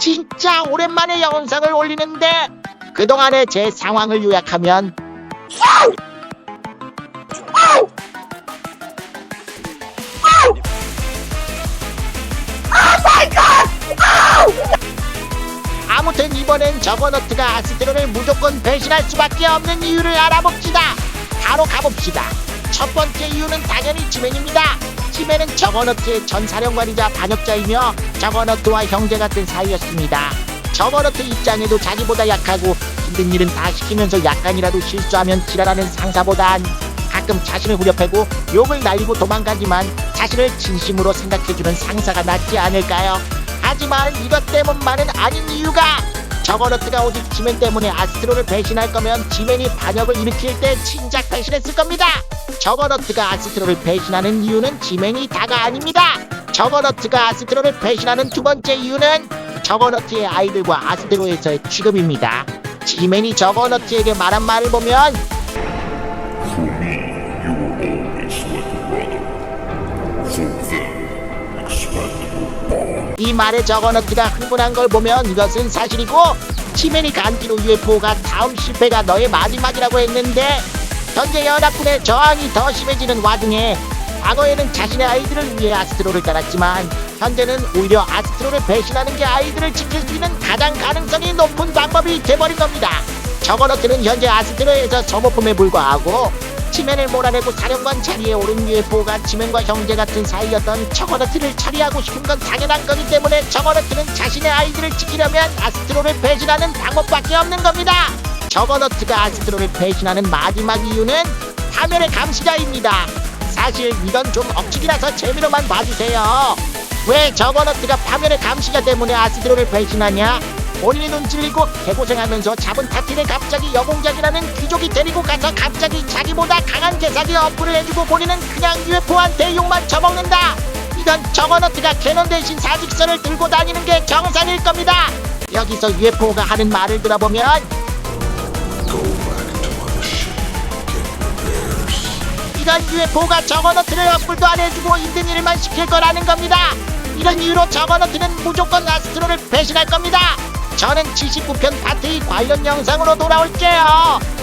진짜 오랜만에 영상을 올리는데 그동안의 제 상황을 요약하면 아무튼 이번엔 저거너트가 아스트로를 무조건 배신할 수밖에 없는 이유를 알아봅시다. 바로 가봅시다. 첫 번째 이유는 당연히 지맨입니다. 지맨은 저거너트의 전 사령관이자 반역자이며 저거너트와 형제 같은 사이였습니다. 저거너트 입장에도 자기보다 약하고 힘든 일은 다 시키면서 약간이라도 실수하면 지랄하는 상사보단 가끔 자신을 후려패고 욕을 날리고 도망가지만 자신을 진심으로 생각해주는 상사가 낫지 않을까요? 하지만 이것 때문만은 아닌 이유가 저거너트가 오직 지맨 때문에 아스트로를 배신할 거면 지맨이 반역을 일으킬 때 진작 배신했을 겁니다. 저거너트가 아스트로를 배신하는 이유는 지맨이 다가 아닙니다. 저거너트가 아스트로를 배신하는 두 번째 이유는 저거너트의 아이들과 아스트로에서의 취급입니다. 지맨이 저거너트에게 말한 말을 보면 이 말에 저거너트가 흥분한 걸 보면 이것은 사실이고 치맨이 간뒤로 UFO가 다음 실패가 너의 마지막이라고 했는데 현재 연합군의 저항이 더 심해지는 와중에 과거에는 자신의 아이들을 위해 아스트로를 따랐지만 현재는 오히려 아스트로를 배신하는 게 아이들을 지킬 수 있는 가장 가능성이 높은 방법이 돼버린 겁니다. 저거너트는 현재 아스트로에서 점호품에 불과하고 치맨을 몰아내고 사령관 자리에 오른 UFO가 치맨과 형제 같은 사이였던 저거너트를 처리하고 싶은 건 당연한 거기 때문에 저거너트는 자신의 아이들을 지키려면 아스트로를 배신하는 방법밖에 없는 겁니다. 저거너트가 아스트로를 배신하는 마지막 이유는 파멸의 감시자입니다. 사실 이건 좀 억측이라서 재미로만 봐주세요. 왜 저거너트가 파멸의 감시자 때문에 아스트로를 배신하냐? 본인이 눈 찔리고 개고생하면서 잡은 타티를 갑자기 여공작이라는 귀족이 데리고 가서 갑자기 자기보다 강한 개사기 어플을 해주고 본인은 그냥 UFO한테 욕만 쳐먹는다. 이건 저거너트가 캐논 대신 사직서를 들고 다니는 게 정상일 겁니다. 여기서 UFO가 하는 말을 들어보면. 이런 UFO가 저거너트를 업글도 안 해주고 힘든 일만 시킬 거라는 겁니다. 이런 이유로 저거너트는 무조건 아스트로를 배신할 겁니다. 저는 79편 파트 2 관련 영상으로 돌아올게요.